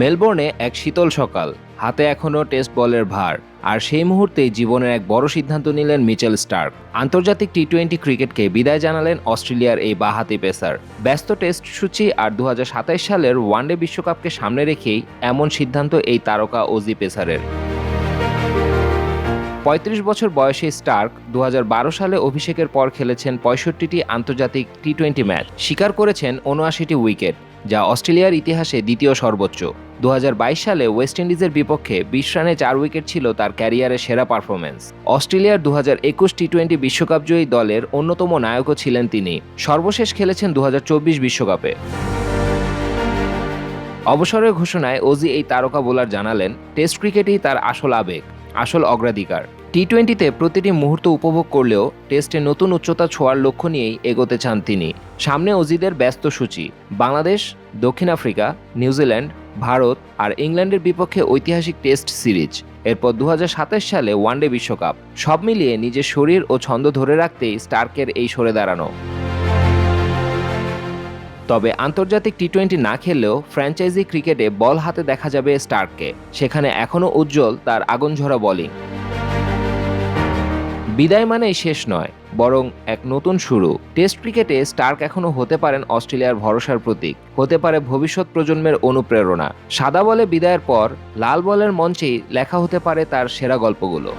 মেলবোর্নে এক শীতল সকাল, হাতে এখনও টেস্ট বলের ভার, আর সেই মুহূর্তেই জীবনের এক বড় সিদ্ধান্ত নিলেন মিচেল স্টার্ক। আন্তর্জাতিক টি টোয়েন্টি ক্রিকেটকে বিদায় জানালেন অস্ট্রেলিয়ার এই বাহাতি পেসার। ব্যস্ত টেস্ট সূচি আর দু সালের ওয়ানডে বিশ্বকাপকে সামনে রেখেই এমন সিদ্ধান্ত এই তারকা ওজি পেসারের। পঁয়ত্রিশ বছর বয়সী স্টার্ক দু হাজার বারো সালে অভিষেকের পর খেলেছেন পঁয়ষট্টিটি আন্তর্জাতিক টি টোয়েন্টি ম্যাচ, স্বীকার করেছেন উনআশিটি উইকেট যা অস্ট্রেলিয়ার ইতিহাসে দ্বিতীয় সর্বোচ্চ। দু হাজার বাইশ সালে ওয়েস্ট ইন্ডিজের বিপক্ষে বিশ রানে চার উইকেট ছিল তার ক্যারিয়ারের সেরা পারফরমেন্স অস্ট্রেলিয়ার দু হাজার একুশ টি টোয়েন্টি বিশ্বকাপজয়ী দলের অন্যতম নায়কও ছিলেন তিনি। সর্বশেষ খেলেছেন দু বিশ্বকাপে। অবসরের ঘোষণায় ওজি এই তারকা বোলার জানালেন, টেস্ট ক্রিকেটই তার আসল আবেগ, আসল অগ্রাধিকার। টি টোয়েন্টিতে প্রতিটি মুহূর্ত উপভোগ করলেও টেস্টে নতুন উচ্চতা ছোঁয়ার লক্ষ্য নিয়েই এগোতে চান তিনি। সামনে অজিদের ব্যস্ত সূচি, বাংলাদেশ, দক্ষিণ আফ্রিকা, নিউজিল্যান্ড, ভারত আর ইংল্যান্ডের বিপক্ষে ঐতিহাসিক টেস্ট সিরিজ। এরপর দু হাজার সাতাশ সালে ওয়ানডে বিশ্বকাপ। সব মিলিয়ে নিজের শরীর ও ছন্দ ধরে রাখতেই স্টার্কের এই সরে দাঁড়ানো। তবে আন্তর্জাতিক টি টোয়েন্টি না খেললেও ফ্র্যাঞ্চাইজি ক্রিকেটে বল হাতে দেখা যাবে স্টার্ককে। সেখানে এখনও উজ্জ্বল তার আগুনঝরা বোলিং বিদায় মানেই শেষ নয়, বরং এক নতুন শুরু। টেস্ট ক্রিকেটে স্টার্ক এখনও হতে পারেন অস্ট্রেলিয়ার ভরসার প্রতীক, হতে পারে ভবিষ্যৎ প্রজন্মের অনুপ্রেরণা। সাদা বলে বিদায়ের পর, লাল বলের মঞ্চেই লেখা হতে পারে তার সেরা গল্পগুলো।